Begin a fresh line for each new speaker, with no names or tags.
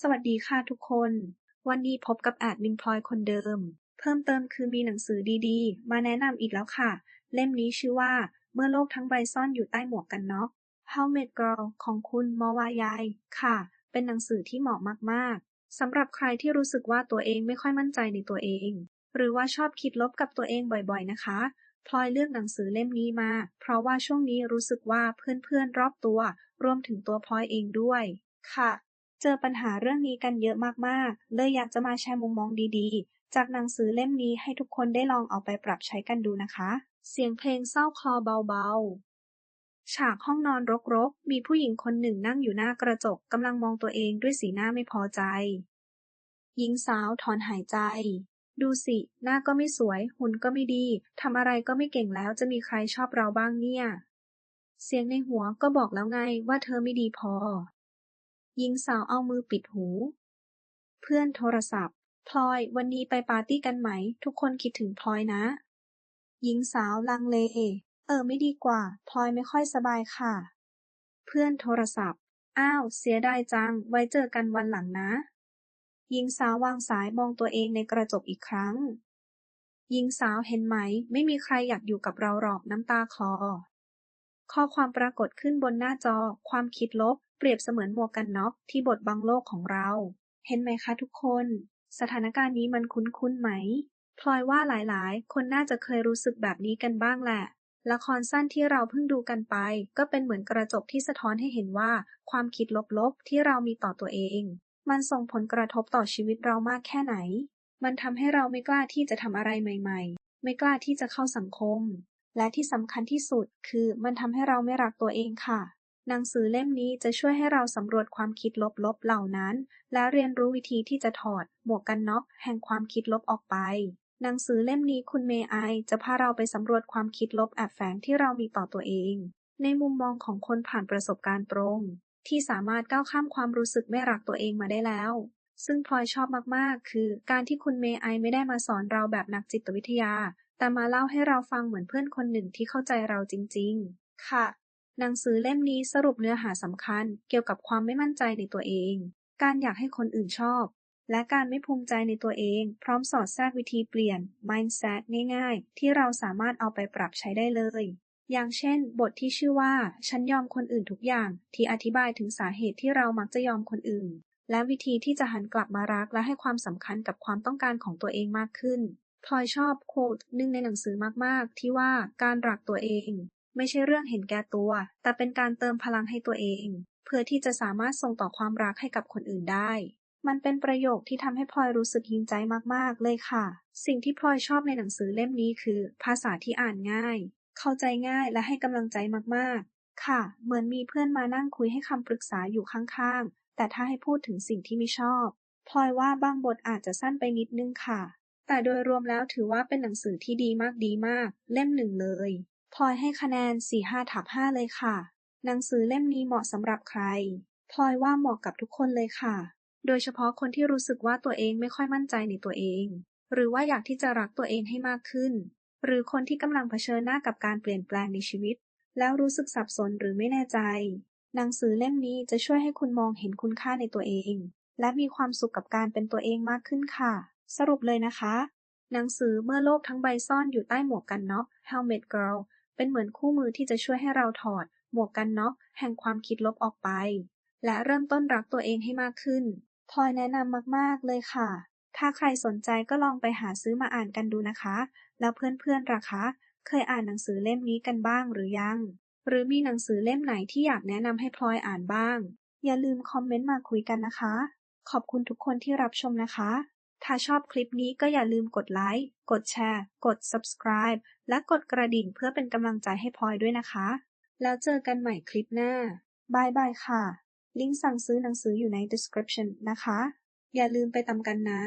สวัสดีค่ะทุกคน วันนี้พบกับแอดมินพลอยคนเดิม เพิ่มเติมคือมีหนังสือดีๆ มาแนะนำอีกแล้วค่ะ เล่มนี้ชื่อว่า เมื่อโลกทั้งใบซ่อนอยู่ใต้หมวกกันน็อก How Met Girl ของคุณมอวายายค่ะ เป็นหนังสือที่เหมาะมากๆสำหรับใครที่รู้สึกว่าตัวเองไม่ค่อยมั่นใจในตัวเอง หรือว่าชอบคิดลบกับตัวเองบ่อยๆนะคะพลอยเลือกหนังสือเล่มนี้มา เพราะว่าช่วงนี้รู้สึกว่าเพื่อนๆรอบตัว รวมถึงตัวพลอยเองด้วย ค่ะ เจอปัญหาเรื่องนี้กันเยอะมาก ๆ เลยอยากจะมาแชร์มุมมองดี ๆ จากหนังสือเล่มนี้ให้ทุกคนได้ลองเอาไปปรับใช้กันดูนะคะ เสียงเพลงเศร้าคลอเบา ๆ ฉากห้องนอนรก ๆ มีผู้หญิงคนหนึ่งนั่งอยู่หน้ากระจกกำลังมองตัวเองด้วยสีหน้าไม่พอใจ หญิงสาวถอนหายใจ ดูสิ หน้าก็ไม่สวย หุ่นก็ไม่ดี ทำอะไรก็ไม่เก่งแล้วจะมีใครชอบเราบ้างเนี่ย เสียงในหัวก็บอกแล้วไงว่าเธอไม่ดีพอ หญิงสาวเอามือปิดหู เพื่อนโทรศัพท์ พลอย วันนี้ไปปาร์ตี้กันไหม ทุกคนคิดถึงพลอยนะ หญิงสาวลังเล เออไม่ดีกว่า พลอยไม่ค่อยสบายค่ะ เพื่อนโทรศัพท์ อ้าว เสียดายจัง ไว้เจอกันวันหลังนะ หญิงสาววางสายมองตัวเองในกระจกอีกครั้ง หญิงสาวเห็นไหม ไม่มีใครอยากอยู่กับเราหรอกน้ำตาคลอข้อความปรากฏขึ้นบนหน้าจอ ความคิดลบ เปรียบเสมือนหมวกกันน็อกที่บดบังโลกของเรา เห็นไหมคะทุกคน สถานการณ์นี้มันคุ้นๆไหม พลอยว่าหลายๆ คนน่าจะเคยรู้สึกแบบนี้กันบ้างแหละ ละครสั้นที่เราเพิ่งดูกันไป ก็เป็นเหมือนกระจกที่สะท้อนให้เห็นว่า ความคิดลบๆ ที่เรามีต่อตัวเอง มันส่งผลกระทบต่อชีวิตเรามากแค่ไหน มันทำให้เราไม่กล้าที่จะทำอะไรใหม่ ๆ ไม่กล้าที่จะเข้าสังคม และที่สำคัญที่สุดคือมันทำให้เราไม่รักตัวเองค่ะ หนังสือเล่มนี้จะช่วยให้เราสำรวจความคิดลบๆเหล่านั้น และเรียนรู้วิธีที่จะถอด หมวกกันน็อกแห่งความคิดลบออกไป หนังสือเล่มนี้คุณเมย์ไอจะพาเราไปสำรวจความคิดลบแอบแฝงที่เรามีต่อตัวเอง ในมุมมองของคนผ่านประสบการณ์ตรง ที่สามารถก้าวข้ามความรู้สึกไม่รักตัวเองมาได้แล้ว ซึ่งพลอยชอบมากๆ คือการที่คุณเมย์ไอไม่ได้มาสอนเราแบบนักจิตวิทยา แต่มาเล่าให้เราฟังเหมือนเพื่อนคนหนึ่งที่เข้าใจเราจริง ๆ ค่ะ หนังสือเล่มนี้สรุปเนื้อหาสำคัญเกี่ยวกับความไม่มั่นใจในตัวเอง การอยากให้คนอื่นชอบ และการไม่ภูมิใจในตัวเอง พร้อมสอดแทรกวิธีเปลี่ยน mindset ง่าย ๆ ที่เราสามารถเอาไปปรับใช้ได้เลย อย่างเช่น บทที่ชื่อว่า ฉันยอมคนอื่นทุกอย่าง ที่อธิบายถึงสาเหตุที่เรามักจะยอมคนอื่น และวิธีที่จะหันกลับมารักและให้ความสำคัญกับความต้องการของตัวเองมากขึ้นพลอยชอบโค้ดหนึ่งในหนังสือมาก ๆ ที่ว่าการรักตัวเอง ไม่ใช่เรื่องเห็นแก่ตัว แต่เป็นการเติมพลังให้ตัวเอง เพื่อที่จะสามารถส่งต่อความรักให้กับคนอื่นได้ มันเป็นประโยคที่ทำให้พลอยรู้สึกหินใจมากๆ เลยค่ะ สิ่งที่พลอยชอบในหนังสือเล่มนี้คือ ภาษาที่อ่านง่าย เข้าใจง่ายและให้กำลังใจมากๆ ค่ะ เหมือนมีเพื่อนมานั่งคุยให้คำปรึกษาอยู่ข้างๆ แต่ถ้าให้พูดถึงสิ่งที่ไม่ชอบพลอยว่าบางบทอาจจะสั้นไปนิดนึงค่ะ แต่โดยรวมแล้วถือว่าเป็นหนังสือที่ดีมากดีมาก เล่มหนึ่งเลย พลอยให้คะแนน 4-5 ทับ 5 เลยค่ะ หนังสือเล่มนี้เหมาะสำหรับใคร พลอยว่าเหมาะกับทุกคนเลยค่ะ โดยเฉพาะคนที่รู้สึกว่าตัวเองไม่ค่อยมั่นใจในตัวเอง หรือว่าอยากที่จะรักตัวเองให้มากขึ้น หรือคนที่กำลังเผชิญหน้ากับการเปลี่ยนแปลงในชีวิต แล้วรู้สึกสับสนหรือไม่แน่ใจ หนังสือเล่มนี้จะช่วยให้คุณมองเห็นคุณค่าในตัวเอง และมีความสุขกับการเป็นตัวเองมากขึ้นค่ะ สรุปเลยนะคะ หนังสือเมื่อโลกทั้งใบซ่อนอยู่ใต้หมวกกันน็อก Helmet Girl เป็นเหมือนคู่มือที่จะช่วยให้เราถอด หมวกกันน็อกแห่งความคิดลบออกไป และเริ่มต้นรักตัวเองให้มากขึ้นพลอยแนะนำมากๆเลยค่ะ ถ้าใครสนใจก็ลองไปหาซื้อมาอ่านกันดูนะคะ แล้วเพื่อนๆล่ะคะ เคยอ่านหนังสือเล่มนี้กันบ้างหรือยัง หรือมีหนังสือเล่มไหนที่อยากแนะนำให้พลอยอ่านบ้าง อย่าลืมคอมเมนต์มาคุยกันนะคะ ขอบคุณทุกคนที่รับชมนะคะ ถ้าชอบคลิปนี้ก็อย่าลืมกดไลค์ กดแชร์ กด subscribe และกดกระดิ่งเพื่อเป็นกำลังใจให้พลอยด้วยนะคะ แล้วเจอกันใหม่คลิปหน้าบายบายค่ะ ลิงก์สั่งซื้อหนังสืออยู่ใน description นะคะ อย่าลืมไปตำกันนะ